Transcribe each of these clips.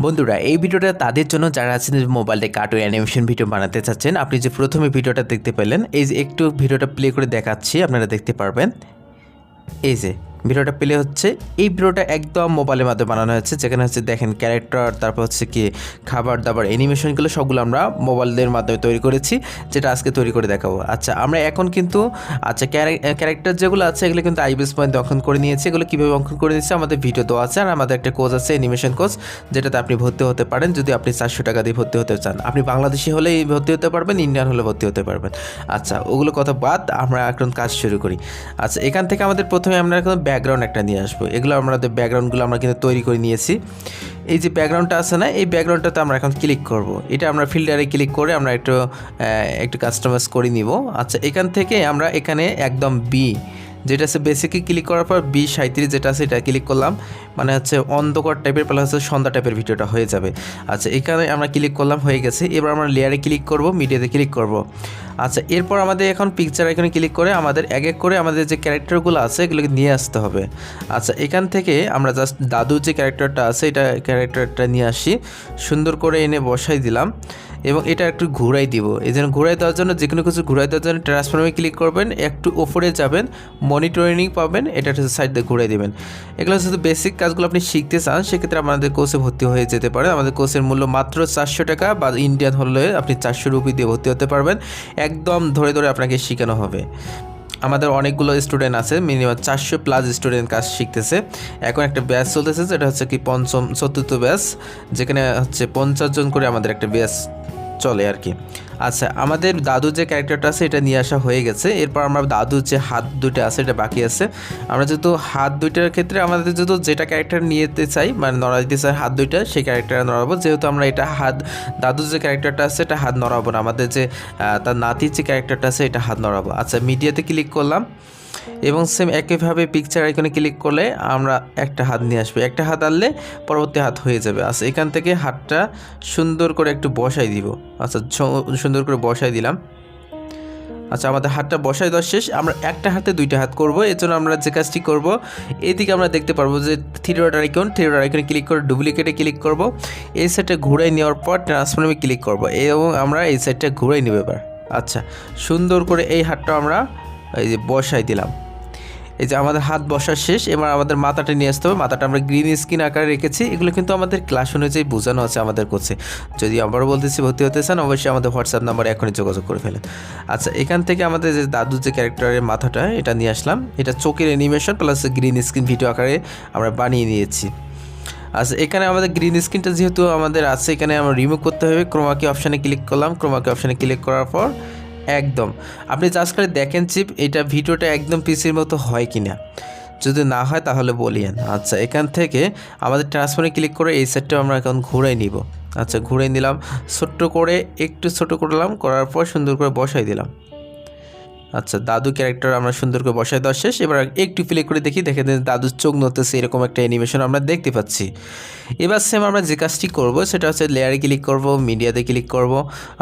বন্ধুরা, এই ভিডিওটা তাদের জন্য যারা আছেন মোবাইলে কার্টুন অ্যানিমেশন ভিডিও বানাতে চাচ্ছেন, আপনি যে প্রথমে ভিডিওটা দেখতে পেলেন, এই যে একটু ভিডিওটা প্লে করে দেখাচ্ছি, আপনারা দেখতে পারবেন। এই যে ভিডিওটা প্লে হচ্ছে এই ভিডিওটা একদম মোবাইলের মাধ্যমে বানানো হয়েছে, যেখানে হচ্ছে দেখেন ক্যারেক্টার, তারপর হচ্ছে কি খাবার দাবার অ্যানিমেশনগুলো সবগুলো আমরা মোবাইলের মাধ্যমে তৈরি করেছি, যেটা আজকে তৈরি করে দেখাবো। আচ্ছা আমরা এখন কিন্তু আচ্ছা ক্যারেক্টার যেগুলো আছে, এগুলো কিন্তু আইবিএস পয়েন্ট অঙ্কন করে নিয়েছে, এগুলো কীভাবে অঙ্কন করে নিয়েছে আমাদের ভিডিও দেওয়া আছে, আর আমাদের একটা কোচ আছে অ্যানিমেশন কোচ যেটাতে আপনি ভর্তি হতে পারেন, যদি আপনি চারশো টাকা দিয়ে ভর্তি হতে চান। আপনি বাংলাদেশি হলেই ভর্তি হতে পারবেন, ইন্ডিয়ান হলে ভর্তি হতে পারবেন। আচ্ছা ওগুলো কথা বাদ, আমরা এখন কাজ শুরু করি। আচ্ছা এখান থেকে আমাদের প্রথমে আমরা এখন ব্যাকগ্রাউন্ড একটা নিয়ে আসব। এগুলো আমাদের ব্যাকগ্রাউন্ডগুলো আমরা কিন্তু তৈরি করে নিয়েছি। এই যে ব্যাকগ্রাউন্ডটা আছে না, এই ব্যাকগ্রাউন্ডটাতে আমরা এখন ক্লিক করব। এটা আমরা ফিল্টারে ক্লিক করে আমরা একটু একটু কাস্টমাইজ করে নিব। আচ্ছা এখান থেকে আমরা এখানে একদম বি যেটা আছে বেসিকে ক্লিক করার পর বি সাঁত্রিশ যেটা আছে এটা ক্লিক করলাম। মানে হচ্ছে অন্ধকার টাইপের প্লাস হচ্ছে সন্ধ্যা টাইপের ভিডিওটা হয়ে যাবে। আচ্ছা এখানে আমরা ক্লিক করলাম, হয়ে গেছে। এবার আমরা লেয়ারে ক্লিক করব মিডিয়াতে ক্লিক করব। আচ্ছা এরপর আমাদের এখন পিকচার এখানে ক্লিক করে আমাদের এক এক করে আমাদের যে ক্যারেক্টারগুলো আছে এগুলোকে নিয়ে আসতে হবে। আচ্ছা এখান থেকে আমরা জাস্ট দাদুর যে ক্যারেক্টারটা আছে এটা ক্যারেক্টারটা নিয়ে আসি। সুন্দর করে এনে বসাই দিলাম এবং এটা একটু ঘুরাই দিব। এই জন্য ঘুরাই দেওয়ার জন্য যে কোনো কিছু ঘুরাই দেওয়ার জন্য ট্রান্সফর্মে ক্লিক করবেন, একটু ওপরে যাবেন মনিটরিং পাবেন, এটা সাইড দিয়ে ঘুরাই দেবেন। এগুলো শুধু বেসিক কাজগুলো আপনি শিখতে চান, সেক্ষেত্রে আমাদের কোর্সে ভর্তি হয়ে যেতে পারে। আমাদের কোর্সের মূল্য মাত্র চারশো টাকা বা ইন্ডিয়ান হলে আপনি চারশো রুপি দিয়ে ভর্তি হতে পারবেন। একদম ধরে ধরে আপনাকে শেখানো হবে। আমাদের অনেকগুলো স্টুডেন্ট আছে মিনিমাম চারশো প্লাস স্টুডেন্ট কাজ শিখতেছে। এখন একটা ব্যাচ চলতেছে, যেটা হচ্ছে কি পঞ্চম, চতুর্থ ব্যাচ যেখানে হচ্ছে পঞ্চাশ জন করে আমাদের একটা ব্যাচ চলে আর কি। আচ্ছা আমাদের দাদু যে ক্যারেক্টারটা আছে, এটা নিয়ে আসা হয়ে গেছে। এরপর আমরা দাদুর যে হাত দুইটা আছে, এটা বাকি আছে। আমরা যেহেতু হাত দুইটার ক্ষেত্রে আমাদের যেহেতু যেটা ক্যারেক্টার নিয়েতে চাই মানে নড়া দিতে চাই হাত দুইটা, সেই ক্যারেক্টারে নড়াবো। যেহেতু আমরা এটা হাত, দাদুর যে ক্যারেক্টারটা আছে, এটা হাত নড়াবো না। আমাদের যে তার নাতির যে ক্যারেক্টারটা আছে, এটা হাত নড়াবো। আচ্ছা মিডিয়াতে ক্লিক করলাম। এবং সেম একইভাবে পিকচার আইকনে ক্লিক করলে আমরা একটা হাত নিয়ে আসব। একটা হাত আনলে পরবর্তী হাত হয়ে যাবে। আচ্ছা এখান থেকে হাতটা সুন্দর করে একটু বসাই দিব। আচ্ছা সুন্দর করে বসাই দিলাম। আচ্ছা আমাদের হাতটা বসাই দেওয়া শেষ। আমরা একটা হাতে দুইটা হাত করব। এর জন্য আমরা যে কাজটি করব, এদিকে আমরা দেখতে পারব যে three dot icon three dot আইকনে ক্লিক করে ডুপ্লিকেটে ক্লিক করব। এই সাইডটা ঘুরাই নেওয়ার পর ট্রান্সফর্মে ক্লিক করব। এবং আমরা এই সাইডটা ঘুরাই নেব এবার। আচ্ছা সুন্দর করে এই হাতটা আমরা এই যে বসাই দিলাম। এই যে আমাদের হাত বসার শেষ, এবার আমাদের মাথাটা নিয়ে আসতে হবে। মাথাটা আমরা গ্রিন স্ক্রিন আকারে রেখেছি। এগুলো কিন্তু আমাদের ক্লাস অনুযায়ী বোঝানো আছে আমাদের কোচে যদি আবারও বলতেছি ভর্তি হতে চান, অবশ্যই আমাদের হোয়াটসঅ্যাপ নাম্বারে এখনই যোগাযোগ করে ফেলেন। আচ্ছা এখান থেকে আমাদের যে দাদুর যে ক্যারেক্টারের মাথাটা, এটা নিয়ে আসলাম। এটা চোখের animation plus green screen video আকারে আমরা বানিয়ে নিয়েছি। আচ্ছা এখানে আমাদের গ্রিন স্ক্রিনটা যেহেতু আমাদের আছে, এখানে আমরা রিমুভ করতে হবে। ক্রোমাকি অপশানে ক্লিক করলাম। ক্রোমাকি অপশানে ক্লিক করার পর একদম। আপনি জাস্ট করে দেখেন চিপ এটা ভিডিওটা একদম পিসির মতো হয় কি না যদি না হয় তাহলে বলিয়েন। আচ্ছা এখান থেকে আমাদের ট্রান্সফারে ক্লিক করে এই সেটটা আমরা এখন ঘুরাই নিব। আচ্ছা ঘুরাই নিলাম। ছোট্ট করে, একটু ছোট করলাম, করার পর সুন্দর করে বসাই দিলাম। আচ্ছা দাদু ক্যারেক্টার আমরা সুন্দর করে বসায় দেওয়া শেষ। এবার একটু প্লে করে দেখি, দেখে দাদুর চোখ নড়তেছে, এরকম একটা অ্যানিমেশন আমরা দেখতে পাচ্ছি। এবার সেম আমরা যে কাজটি করব, সেটা হচ্ছে লেয়ারে ক্লিক করব মিডিয়াতে ক্লিক করব।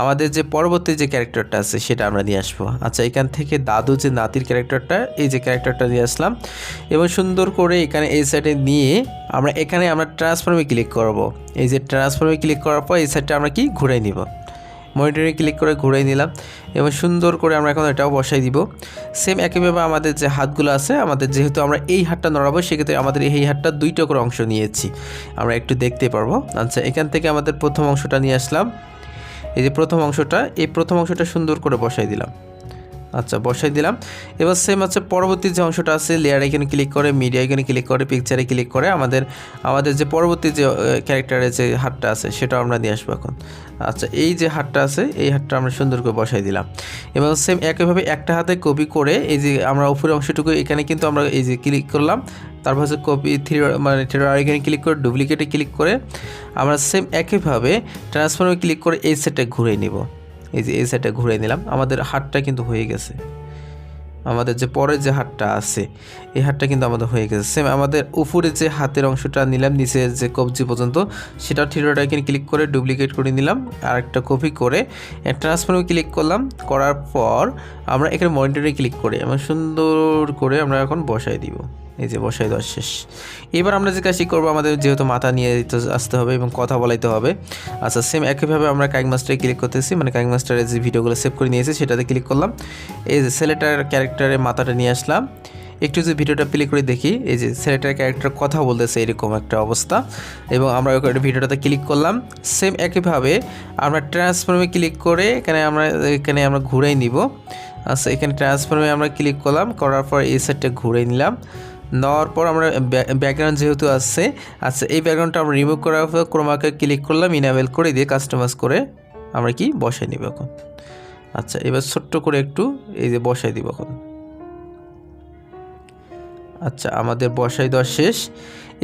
আমাদের যে পরবর্তী যে ক্যারেক্টারটা আছে, সেটা আমরা নিয়ে আসব। আচ্ছা এখান থেকে দাদু যে নাতির ক্যারেক্টারটা এই যে ক্যারেক্টারটা নিয়ে আসলাম। এবং সুন্দর করে এখানে এই সাইডে নিয়ে আমরা, এখানে আমরা ট্রান্সফর্মে ক্লিক করব। এই যে ট্রান্সফর্মে ক্লিক করার পর, এই সাইডটা আমরা কি? ঘুরাই নিব। মনিটরে ক্লিক করে ঘুরাই নিলাম এবং সুন্দর করে আমরা এখন এটাও বসাই দিব। সেম একইভাবে আমাদের যে হাতগুলো আছে, আমাদের যেহেতু আমরা এই হাতটা নড়াবো, সেক্ষেত্রে আমাদের এই হাতটা দুইটা করে অংশ নিয়েছি। আমরা একটু দেখতে পারব। আচ্ছা এখান থেকে আমাদের প্রথম অংশটা নিয়ে আসলাম। এই যে প্রথম অংশটা, এই প্রথম অংশটা সুন্দর করে বসাই দিলাম। আচ্ছা বসাই দিলাম। এবার সেম হচ্ছে পরবর্তী যে অংশটা আছে লেয়ার এখানে ক্লিক করে মিডিয়া এখানে ক্লিক করে পিকচারে ক্লিক করে, আমাদের আমাদের যে পরবর্তী যে ক্যারেক্টারের যে হাতটা আছে সেটা আমরা নিয়ে আসব এখন। আচ্ছা এই যে হাতটা আছে, এই হাতটা আমরা সুন্দর করে বসাই দিলাম। এবং সেম একইভাবে একটা হাতে কপি করে, এই যে আমরা উপরের অংশটুকু, এখানে কিন্তু আমরা এই যে ক্লিক করলাম। তারপর হচ্ছে কপি থ্রি মানে থ্রি এখানে ক্লিক করে ডুপ্লিকেটে ক্লিক করে, আমরা সেম একইভাবে ট্রান্সফর্মে ক্লিক করে এই সেটটা ঘুরে নিব। এই যে, এই সাইডটা ঘুরে নিলাম। আমাদের হাটটা কিন্তু হয়ে গেছে। আমাদের যে পরের যে হাটটা আছে, এই হাটটা কিন্তু আমাদের হয়ে গেছে। সেম আমাদের উপরে যে হাতের অংশটা নিলাম, নিচের যে কবজি পর্যন্ত, সেটা থিরোটা এখানে ক্লিক করে ডুপ্লিকেট করে নিলাম। আর একটা কপি করে ট্রান্সফর্মে ক্লিক করলাম। করার পর আমরা এখানে মনিটরে ক্লিক করে আমরা সুন্দর করে আমরা এখন বসাই দিব। এই যে বসাই দেওয়া শেষ। এবার আমরা যে কাজটি করব, আমাদের যেহেতু মাথা নিয়ে আসতে হবে এবং কথা বলাইতে হবে। আচ্ছা সেম একইভাবে আমরা কাইং মাস্টারে ক্লিক করতেছি মানে কাইং মাস্টারে যে ভিডিওগুলো সেভ করে নিয়েছি, সেটাতে ক্লিক করলাম। এই যে ছেলেটার ক্যারেক্টারের মাথাটা নিয়ে আসলাম। একটু যে ভিডিওটা প্লে করে দেখি, এই যে ছেলেটার ক্যারেক্টার কথা বলতেছে এরকম একটা অবস্থা। এবং আমরা ভিডিওটাতে ক্লিক করলাম। সেম একইভাবে আমরা ট্রান্সফর্মে ক্লিক করে এখানে আমরা এখানে আমরা ঘুরেই নিব। আচ্ছা এখানে ট্রান্সফর্মে আমরা ক্লিক করলাম, করার পর এই সাইডটা ঘুরে নিলাম। নেওয়ার পর আমরা ব্যাকগ্রাউন্ড যেহেতু আছে আচ্ছা এই ব্যাকগ্রাউন্ডটা আমরা রিমুভ করার পর ক্রোমাকে ক্লিক করলাম ইনাবেল করে দিয়ে কাস্টমাইজ করে আমরা কি বসাই নিব এখন। আচ্ছা এবার ছোট্ট করে একটু এই যে বসাই দিব এখন। আচ্ছা আমাদের বসাই দেওয়া শেষ।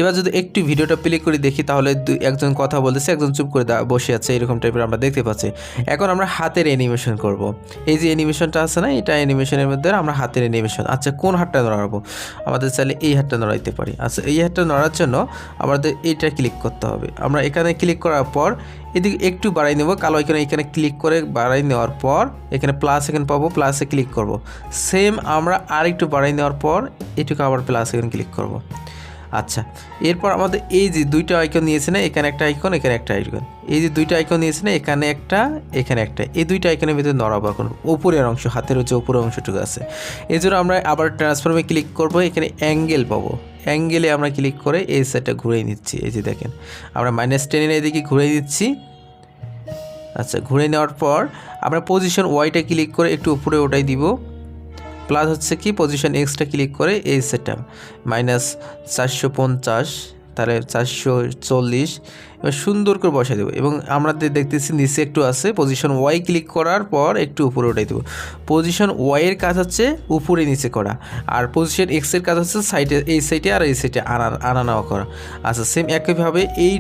এবার যদি একটু ভিডিওটা প্লে করে দেখি, তাহলে একজন কথা বলতেছে, একজন চুপ করে বসে আছে, এরকম টাইপের আমরা দেখতে পাচ্ছি। এখন আমরা হাতের অ্যানিমেশন করব। এই যে অ্যানিমেশনটা আছে না, এটা অ্যানিমেশনের মধ্যে আমরা হাতের অ্যানিমেশন আচ্ছা কোন হাতটা নড়াবো? আমাদের চাইলে এই হাতটা নড়াইতে পারি। আচ্ছা এই হাতটা নড়ার জন্য আমাদের এইটা ক্লিক করতে হবে। আমরা এখানে ক্লিক করার পর এদিকে একটু বাড়াই নেব। কালো এখানে এখানে ক্লিক করে বাড়াই নেওয়ার পর এখানে প্লাস এখানে পাবো প্লাসে ক্লিক করব। সেম আমরা আর একটু বাড়াই নেওয়ার পর এটুকু আবার প্লাস এখানে ক্লিক করব। আচ্ছা এরপর আমাদের এই যে দুইটা আইকন নিয়েছে না, এখানে একটা আইকন এখানে একটা আইকন এই যে দুইটা আইকন নিয়েছে না, এখানে একটা এখানে একটা। এই দুইটা আইকনের ভিতরে নড়াবো এখন উপরের অংশ, হাতের হচ্ছে উপরের অংশটুকু আছে। এই জন্য আমরা আবার ট্রান্সফর্মে ক্লিক করব, এখানে অ্যাঙ্গেল পাবো। অ্যাঙ্গেলে আমরা ক্লিক করে এই সাইডটা ঘুরিয়ে নিচ্ছি। এই যে দেখেন, আমরা মাইনাস টেনের এদিকে ঘুরিয়ে দিচ্ছি। আচ্ছা ঘুরে নেওয়ার পর আমরা পজিশন ওয়াইটা ক্লিক করে একটু উপরে ওটাই দিব। প্লাস হচ্ছে কি পজিশন এক্সটা ক্লিক করে এই সেটটা। মাইনাস চারশো পঞ্চাশ, তাহলে চারশো চল্লিশ সুন্দর করে বসাই দেবো। এবং আমরা দেখতেছি নিচে একটু আছে পজিশন ওয়াই ক্লিক করার পর একটু উপরে উঠাই দেবো। পজিশন ওয়াইয়ের কাজ হচ্ছে উপরে নিচে করা। আর পজিশন এক্সের কাজ হচ্ছে সাইডে এই সাইডে আর এই সাইডে আনা আনা নেওয়া করা। আচ্ছা সেম একইভাবে এই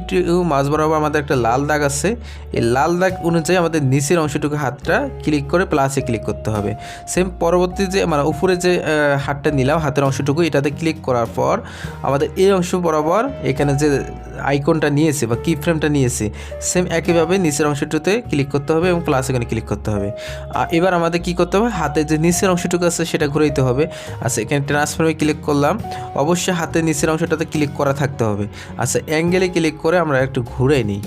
মাঝ বরাবর আমাদের একটা লাল দাগ আছে। এই লাল দাগ অনুযায়ী আমাদের নিচের অংশটুকু হাতটা ক্লিক করে প্লাসে ক্লিক করতে হবে। সেম পরবর্তী যে মানে উপরে যে হাতটা নিলাম, হাতের অংশটুকু, এটাতে ক্লিক করার পর আমাদের এই অংশ বরাবর এখানে যে আইকনটা নিয়েছে বা কি ফ্রেমটা নিয়েছে। সেম একইভাবে নিচের অংশটুতে ক্লিক করতে হবে এবং প্লাস এখানে ক্লিক করতে হবে। এবার আমাদের কি করতে হবে? হাতের যে নিচের অংশটুকু আছে সেটা ঘুরাইতে হবে। আচ্ছা এখানে ট্রান্সফর্মে ক্লিক করলাম। অবশ্যই হাতের নিচের অংশটাতে ক্লিক করা থাকতে হবে। আচ্ছা অ্যাঙ্গেলে ক্লিক করে আমরা একটু ঘুরে নিই।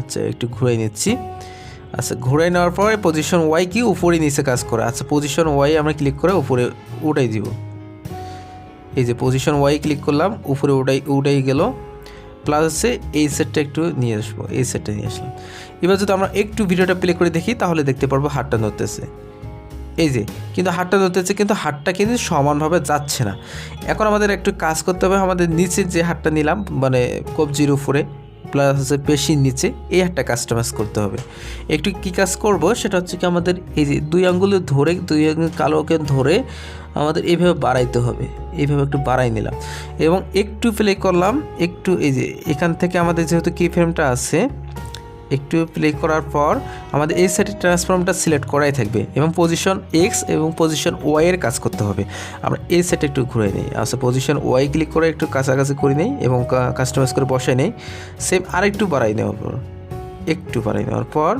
আচ্ছা একটু ঘুরে নিচ্ছি। আচ্ছা ঘুরে নেওয়ার পরে পজিশন ওয়াই কি? উপরে নিচে কাজ করে। আচ্ছা পজিশন ওয়াই আমরা ক্লিক করে উপরে উঠাই দিব। এই যে পজিশন ওয়াই ক্লিক করলাম, উপরে উঠাই উঠাই গেল। প্লাস হচ্ছে এই সেটটা একটু নিয়ে আসব, এই সেটটা নিয়ে আসলাম। এবার যদি আমরা একটু ভিডিওটা প্লে করে দেখি, তাহলে দেখতে পারব হাতটা নড়তেছে এই যে, কিন্তু হাতটা ধরতেছে, কিন্তু হাতটা কিন্তু সমানভাবে যাচ্ছে না। এখন আমাদের একটু কাজ করতে হবে, আমাদের নিচে যে হাতটা নিলাম মানে কবজির উপরে প্লাস হচ্ছে পেশির নিচে, এই হাতটা কাস্টমাইজ করতে হবে। একটু কি কাজ করব, সেটা হচ্ছে কি আমাদের এই যে দুই আঙ্গুলে ধরে, দুই আঙ্গুল কালোকে ধরে আমাদের এইভাবে বাড়াইতে হবে। এইভাবে একটু বাড়াই নিলাম। এবং একটু প্লে করলাম, একটু এই যে এখান থেকে আমাদের যেহেতু কি ফ্রেমটা আছে, একটু প্লে করার পর আমাদের এই সাইডের ট্রান্সফর্মটা সিলেক্ট করাই থাকবে এবং পজিশন এক্স এবং পজিশন ওয়াই এর কাজ করতে হবে। আমরা এই সাইডে একটু ঘুরে নিই। আচ্ছা পজিশন ওয়াই ক্লিক করে একটু কাছাকাছি করে নেই এবং কাস্টমাইজ করে বসাই নেই। সেম আরেকটু বাড়াই নেওয়ার পর, একটু বাড়াই নেওয়ার পর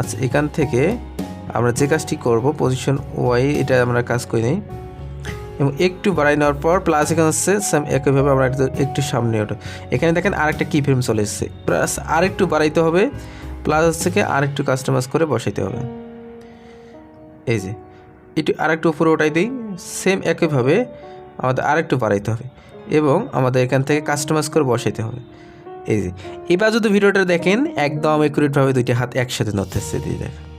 আচ্ছা এখান থেকে আমরা যে কাজটি করব পজিশন ওয়াই এটা আমরা কাজ করে নিই। এবং একটু বাড়াই নেওয়ার পর প্লাস এখানে হচ্ছে সেম একইভাবে আমরা একটু সামনে ওঠো। এখানে দেখেন আরেকটা কি ফ্রেম চলে এসেছে। প্লাস আরেকটু বাড়াইতে হবে প্লাস হচ্ছে কি আরেকটু কাস্টমাইজ করে বসাইতে হবে। এই যে, একটু আরেকটু উপরে ওঠাই দিই সেম একইভাবে আমাদের আরেকটু বাড়াইতে হবে এবং আমাদের এখান থেকে কাস্টমাইজ করে বসাইতে হবে। এই যে, এবার যদি ভিডিওটা দেখেন, একদম একুরেটভাবে দুইটি হাত একসাথে নড়তেছে দিয়ে দেখেন।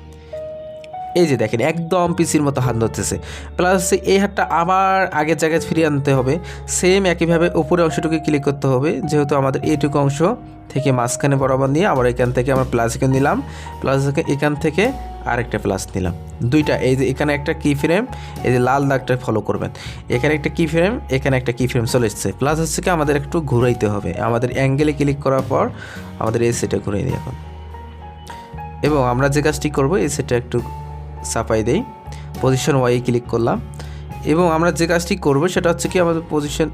এই যে দেখেন, একদম পিসির মতো হাত ধরতেছে। প্লাস হচ্ছে এই হাতটা আবার আগের জায়গায় ফিরিয়ে আনতে হবে। সেম একইভাবে উপরে অংশটুকু ক্লিক করতে হবে। যেহেতু আমাদের এইটুকু অংশ থেকে মাঝখানে বরাবর নিয়ে আবার এখান থেকে আমরা প্লাস এখানে নিলাম। প্লাস এখান থেকে আরেকটা প্লাস নিলাম। দুইটা, এই যে এখানে একটা কি ফ্রেম এই যে লাল দাগটা ফলো করবেন। এখানে একটা কি ফ্রেম এখানে একটা কি ফ্রেম চলে এসছে। প্লাস হচ্ছে কি আমাদের একটু ঘুরাইতে হবে। আমাদের অ্যাঙ্গেলে ক্লিক করার পর আমাদের এই সেটা ঘুরিয়ে নিই এখন। এবং আমরা যে কাজটি করব, এই সেটা একটু চাপাই দেই। পজিশন ওয়াই ক্লিক করলাম। এবং আমরা যে কাজটি করব সেটা হচ্ছে কি, আমাদের পজিশন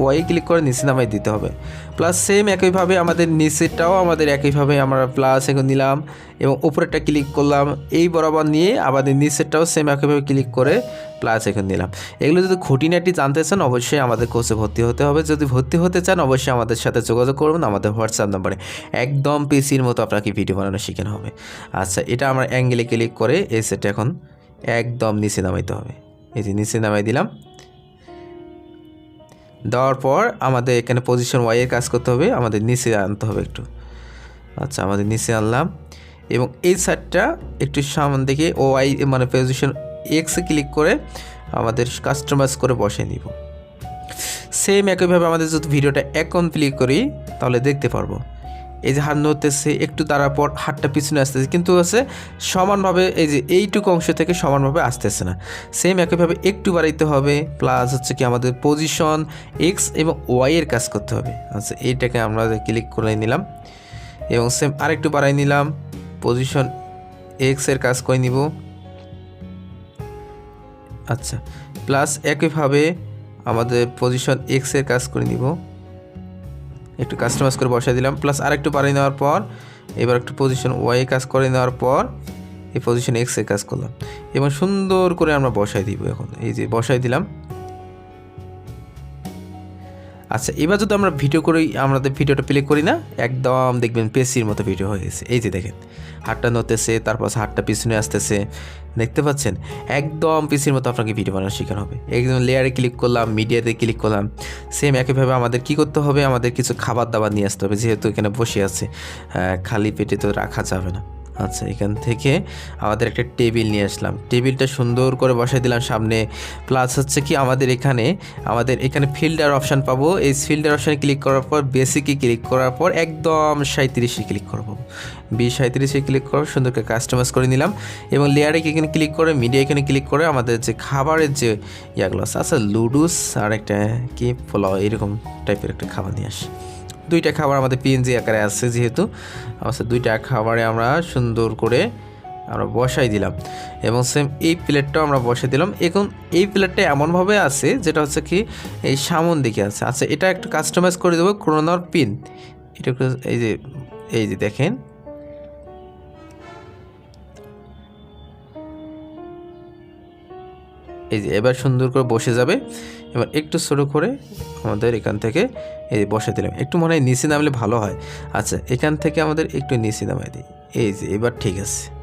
ওয়াই ক্লিক করে নিচে নামাই দিতে হবে। প্লাস সেম একইভাবে আমাদের নিচেরটাও আমাদের একইভাবে আমরা প্লাস এখন নিলাম এবং উপরেরটা ক্লিক করলাম। এই বরাবর নিয়ে আমাদের নিচেরটাও সেম একইভাবে ক্লিক করে প্লাস এখন নিলাম। এগুলো যদি খুঁটিনাটি জানতে চান, অবশ্যই আমাদের কোর্সে ভর্তি হতে হবে। যদি ভর্তি হতে চান, অবশ্যই আমাদের সাথে যোগাযোগ করবেন আমাদের হোয়াটসঅ্যাপ নাম্বারে একদম পিসির মতো আপনাকে ভিডিও বানানো শেখানো হবে। আচ্ছা এটা আমরা অ্যাঙ্গেলে ক্লিক করে এই সেটটা এখন একদম নিচে নামাইতে হবে। এই যে নিচে নামাই দিলাম। দেওয়ার পর আমাদের এখানে পজিশন ওয়াইয়ের কাজ করতে হবে, আমাদের নিচে আনতে হবে একটু। আচ্ছা আমাদের নিচে আনলাম এবং এই সাইডটা একটু সামন দিকে ওয়াই মানে পজিশন এক্সে ক্লিক করে আমাদের কাস্টমাইজ করে বসে নিব। সেম একইভাবে আমাদের যদি ভিডিওটা এখন ক্লিক করি, তাহলে দেখতে পারব। এই যে হাত নড়তেছে, একটু তারার পর হাতটা পিছনে আসতেছে, কিন্তু হচ্ছে সমানভাবে এই যে এইটুকু অংশ থেকে সমানভাবে আসতেছে না। সেম একইভাবে একটু বাড়াইতে হবে প্লাস হচ্ছে কি আমাদের পজিশন এক্স এবং ওয়াই এর কাজ করতে হবে। আচ্ছা এইটাকে আমরা ক্লিক করে নিলাম, এবং সেম আরেকটু বাড়াই নিলাম পজিশন এক্সের কাজ করে নিব। আচ্ছা প্লাস একইভাবে আমাদের পজিশন এক্সের কাজ করে নিব। একটু কাস্টমাইজ করে বসাই দিলাম। প্লাস আরেকটু বাড়িয়ে নেওয়ার পর, এবার একটু পজিশন ওয়াই কাজ করে নেওয়ার পর, এই পজিশন এক্স কাজ করলাম। এবং সুন্দর করে আমরা বসাই দিব এখন। এই যে বসাই দিলাম আচ্ছা এবার যদি আমরা ভিডিও করি, আমাদের ভিডিওটা প্লে করি না, একদম দেখবেন পেসির মতো ভিডিও হয়ে গেছে। এই যে দেখেন, হাতটা নতেছে তারপর হাতটা পিছনে আসতেছে। দেখতে পাচ্ছেন? একদম পিসির মতো আপনাকে ভিডিও বানানো শেখানো হবে। একদম লেয়ারে ক্লিক করলাম মিডিয়াতে ক্লিক করলাম সেম একইভাবে আমাদের কি করতে হবে? আমাদের কিছু খাবার দাবার নিয়ে আসতে হবে, যেহেতু এখানে বসে আছে। খালি পেটে তো রাখা যাবে না। আচ্ছা এখান থেকে আমাদের একটা টেবিল নিয়ে আসলাম। টেবিলটা সুন্দর করে বসাই দিলাম সামনে। প্লাস হচ্ছে কি আমাদের এখানে আমাদের এখানে ফিল্টার অপশান পাবো। এই ফিল্টার অপশানে ক্লিক করার পর বেসিকে ক্লিক করার পর একদম সাঁত্রিশে ক্লিক করব। বি সাঁত্রিশে ক্লিক করে সুন্দর করে কাস্টমাইজ করে নিলাম। এবং লেয়ারে এখানে ক্লিক করে মিডিয়া এখানে ক্লিক করে আমাদের যে খাবারের যে ইয়াগুলো আছে আচ্ছা লুডুস আর একটা কি পোলাও, এরকম টাইপের একটা খাবার নিয়ে আসি। দুইটা খাবার আমাদের পিএনজি আকারে আছে যেহেতু। আচ্ছা দুইটা খাবারে আমরা সুন্দর করে আমরা বসাই দিলাম। এবং সেম এই প্লেটটাও আমরা বসাই দিলাম। এখন এই প্লেটটা এমনভাবে আছে, যেটা হচ্ছে কি, এই সামন দিকে আছে। আচ্ছা এটা একটু কাস্টমাইজ করে দেবো ক্রোনার পিন এটা এই যে এই যে দেখেন। এই যে এবার সুন্দর করে বসে যাবে। এবার একটু ছোটো করে আমাদের এখান থেকে এই বসে দিলাম। একটু মনে হয় নিচে নামলে ভালো হয়। আচ্ছা এখান থেকে আমাদের একটু নিচে নামাই দিই। এই যে, এবার ঠিক আছে।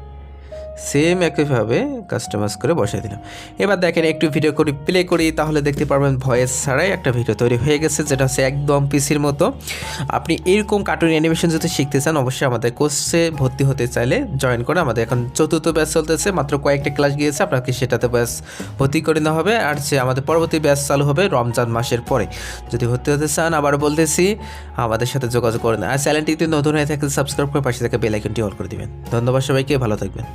সেম একইভাবে কাস্টমাইজ করে বসাই দিলাম। এবার দেখেন একটু ভিডিও করি প্লে করি, তাহলে দেখতে পারবেন ভয়েস ছাড়াই একটা ভিডিও তৈরি হয়ে গেছে, যেটা হচ্ছে একদম পিসির মতো। আপনি এরকম কার্টুন অ্যানিমেশন যদি শিখতে চান, অবশ্যই আমাদের কোর্সে ভর্তি হতে চাইলে জয়েন করে আমাদের এখন চতুর্থ ব্যাচ চলতেছে, মাত্র কয়েকটা ক্লাস গিয়েছে, আপনাকে সেটাতে ব্যাচ ভর্তি করে নেওয়া হবে, আর সে আমাদের পরবর্তী ব্যাচ চালু হবে রমজান মাসের পরে। যদি ভর্তি হতে চান, আবার বলতেছি, আমাদের সাথে যোগাযোগ করেন আর চ্যানেলটি যদি নতুন হয়ে থাকে সাবস্ক্রাইব করে পাশে থেকে বেল আইকনটি অল করে দিবেন। ধন্যবাদ সবাইকে, ভালো থাকবেন।